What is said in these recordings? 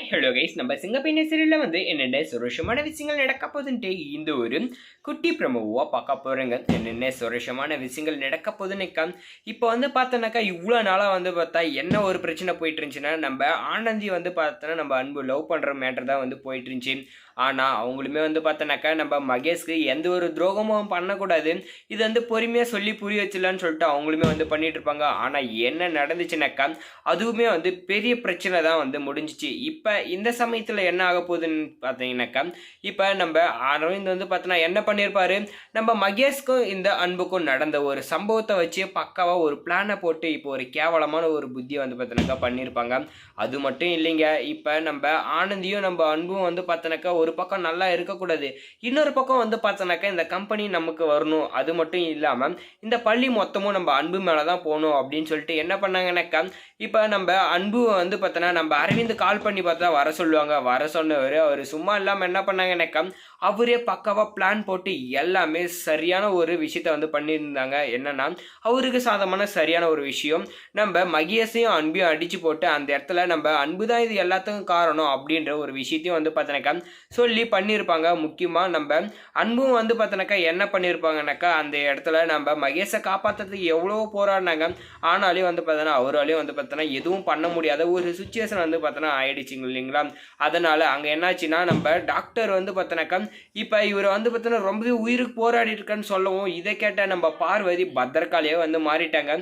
Hi hello guys நம்ம சிங்கப்பெண்ணை சீரியலில் வந்து என்னென்ன சுரேஷமான விஷயங்கள் நடக்க போகுதுன்ட்டு இந்த ஒரு குட்டி பிரமுவாக பார்க்க போகிறேங்க என்னென்ன சுரேஷமான விஷயங்கள் நடக்க போகுதுன்னுக்கா இப்போ வந்து பார்த்தோன்னாக்கா இவ்வளோ நாளாக வந்து பார்த்தா என்ன ஒரு பிரச்சனை போயிட்டு இருந்துச்சுன்னா நம்ம ஆனந்தி வந்து பார்த்தோன்னா நம்ம அன்பு லவ் பண்ணுற மேட்டர் தான் வந்து போயிட்டு இருந்துச்சு ஆனால் அவங்களுமே வந்து பார்த்தோன்னாக்கா நம்ம மகேஷ்க்கு எந்த ஒரு துரோகமும் பண்ணக்கூடாது. இது வந்து பொறுமையாக சொல்லி புரிய வச்சிடலான்னு சொல்லிட்டு அவங்களுமே வந்து பண்ணிகிட்ருப்பாங்க இருப்பாங்க ஆனால் என்ன நடந்துச்சுனாக்கா அதுவுமே வந்து பெரிய பிரச்சனை தான் வந்து முடிஞ்சிச்சு. இப்போ இப்போ இந்த சமயத்தில் என்ன ஆக போகுதுன்னு பார்த்தீங்கன்னாக்கா இப்போ நம்ம அரவிந்த் வந்து பார்த்தோன்னா என்ன பண்ணியிருப்பாரு நம்ம மகேஷ்க்கும் இந்த அன்புக்கும் நடந்த ஒரு சம்பவத்தை வச்சு பக்காவாக ஒரு பிளானை போட்டு இப்போ ஒரு கேவலமான ஒரு புத்தியை வந்து பார்த்தோன்னாக்கா பண்ணியிருப்பாங்க அது மட்டும் இல்லைங்க. இப்போ நம்ம ஆனந்தியும் நம்ம அன்பும் வந்து பார்த்தோன்னாக்கா ஒரு பக்கம் நல்லா இருக்கக்கூடாது. இன்னொரு பக்கம் வந்து பார்த்தோன்னாக்கா இந்த கம்பெனி நமக்கு வரணும். அது மட்டும் இல்லாமல் இந்த பள்ளி மொத்தமும் நம்ம அன்பு மேலே தான் போகணும் அப்படின்னு சொல்லிட்டு என்ன பண்ணாங்கன்னாக்கா இப்போ நம்ம அன்பு வந்து பார்த்தோன்னா நம்ம அரவிந்த் கால் பண்ணி பார்த்தோம் பார்த்தா வர சொல்லுவாங்க. வர சொன்னவர் அவர் சும்மா இல்லாமல் என்ன பண்ணாங்கன்னாக்கா அவரே பக்காவாக பிளான் போட்டு எல்லாமே சரியான ஒரு விஷயத்த வந்து பண்ணியிருந்தாங்க. என்னன்னா அவருக்கு சாதமான சரியான ஒரு விஷயம் நம்ம மகியஸையும் அன்பையும் அடித்து போட்டு அந்த இடத்துல நம்ம அன்பு தான் இது எல்லாத்துக்கும் காரணம் அப்படின்ற ஒரு விஷயத்தையும் வந்து பார்த்தனாக்கா சொல்லி பண்ணியிருப்பாங்க. முக்கியமாக நம்ம அன்பும் வந்து பார்த்தனாக்கா என்ன பண்ணியிருப்பாங்கனாக்கா அந்த இடத்துல நம்ம மகேஷை காப்பாற்றுறதுக்கு எவ்வளோ போராடினாங்க. ஆனாலையும் வந்து பார்த்தோன்னா அவராலையும் வந்து பார்த்தோன்னா எதுவும் பண்ண முடியாத ஒரு சுச்சுவேஷன் வந்து பார்த்தோன்னா ஆயிடுச்சுங்க. இல்லைங்களா? அதனால் அங்கே என்னாச்சுன்னா நம்ம டாக்டர் வந்து பார்த்தோன்னாக்கா இப்போ இவர் வந்து பார்த்தோன்னா ரொம்பவே உயிருக்கு போராடி இருக்கேன்னு சொல்லவும் இதை கேட்ட நம்ம பார்வதி பத்திரகாளியே வந்து மாறிட்டாங்க.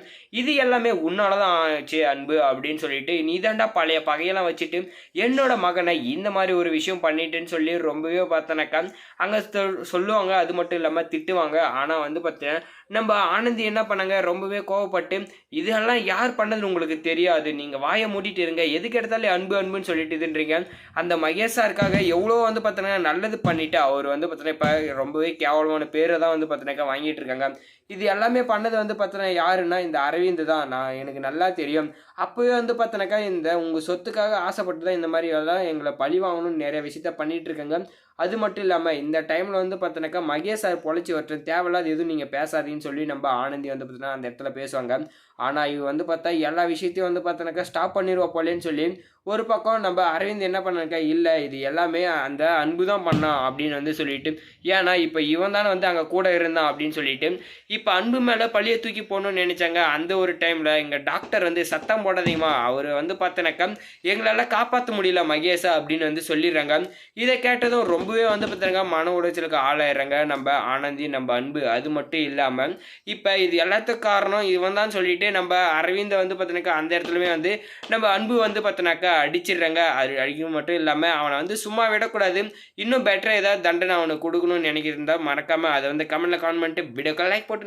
இது எல்லாமே உன்னால தான் ஆச்சு அன்பு அப்படின்னு சொல்லிட்டு நீதாண்டா பழைய பகையெல்லாம் வச்சுட்டு என்னோட மகனை இந்த மாதிரி ஒரு விஷயம் பண்ணிட்டேன்னு சொல்லி ரொம்பவே பார்த்தனாக்கா அங்கே சொல்லுவாங்க. அது மட்டும் இல்லாமல் திட்டுவாங்க. ஆனால் வந்து பார்த்தீங்கன்னா நம்ம ஆனந்தி என்ன பண்ணாங்க? ரொம்பவே கோவப்பட்டு இதெல்லாம் யார் பண்ணது உங்களுக்கு தெரியாது. நீங்கள் வாயை மூடிட்டு இருங்க. எதுக்கு எடுத்தாலே அன்பு அன்புன்னு சொல்லிட்டு இதுன்றீங்க அந்த மகேஷ் சாருக்காக எவ்வளோ வந்து பார்த்தீங்கன்னா நல்லது பண்ணிவிட்டு அவர் வந்து பார்த்தீங்கன்னா இப்போ ரொம்பவே கேவலமான பேரை தான் வந்து பார்த்தீங்கன்னாக்கா வாங்கிட்டு இருக்காங்க. இது எல்லாமே பண்ணது வந்து பார்த்தோன்னா யாருன்னா இந்த அரவிந்த் தான். நான் எனக்கு நல்லா தெரியும். அப்போவே வந்து பார்த்தனாக்கா இந்த உங்கள் சொத்துக்காக ஆசைப்பட்டு தான் இந்த மாதிரி எல்லாம் எங்களை பழி வாங்கணும்னு நிறைய விஷயத்த பண்ணிட்டு இருக்காங்க. அது மட்டும் இல்லாமல் இந்த டைமில் வந்து பார்த்தோன்னாக்கா மகேஷ் சார் பொழைச்சி வரட்டு தேவையில்லாத எதுவும் நீங்கள் பேசாதீங்கன்னு சொல்லி நம்ம ஆனந்தி வந்து பார்த்தோன்னா அந்த இடத்துல பேசுவாங்க. ஆனால் இவ வந்து பார்த்தா எல்லா விஷயத்தையும் வந்து பார்த்தோன்னாக்கா ஸ்டாப் பண்ணிடுவா போலேன்னு சொல்லி ஒரு பக்கம் நம்ம அரவிந்த் என்ன பண்ணாக்கா இல்லை இது எல்லாமே அந்த அன்பு தான் பண்ணான் அப்படின்னு வந்து சொல்லிட்டு ஏன்னா இப்போ இவன் தானே வந்து அங்கே கூட இருந்தான் அப்படின்னு சொல்லிட்டு இப்போ அன்பு மேலே பழியை தூக்கி போகணும்னு நினச்சாங்க. அந்த ஒரு டைமில் எங்கள் டாக்டர் வந்து சத்தம் போடாதீங்கம்மா அவர் வந்து பார்த்தோன்னாக்கா எங்களால் காப்பாற்ற முடியல மகேஷா அப்படின்னு வந்து சொல்லிடுறாங்க. இதை கேட்டதும் ரொம்பவே வந்து பார்த்தீங்கன்னா மன உளைச்சலுக்கு ஆளாயிடுறாங்க நம்ம ஆனந்தி நம்ம அன்பு. அது மட்டும் இல்லாமல் இப்போ இது எல்லாத்துக்கும் காரணம் இவன் தான் சொல்லிட்டு நம்ம அரவிந்தை வந்து பார்த்தினாக்கா அந்த இடத்துலவே வந்து நம்ம அன்பு வந்து பார்த்தினாக்கா அடிச்சிடுறாங்க. அது அடிக்கிறது மட்டும் இல்லாமல் அவனை வந்து சும்மா விடக்கூடாது. இன்னும் பெட்டராக ஏதாவது தண்டனை அவனுக்கு கொடுக்கணும்னு நினைக்கிறதா மறக்காமல் அதை வந்து கமெண்ட்டில் கமெண்ட் பண்ணிட்டு வீடியோக்கு லைக் போட்டு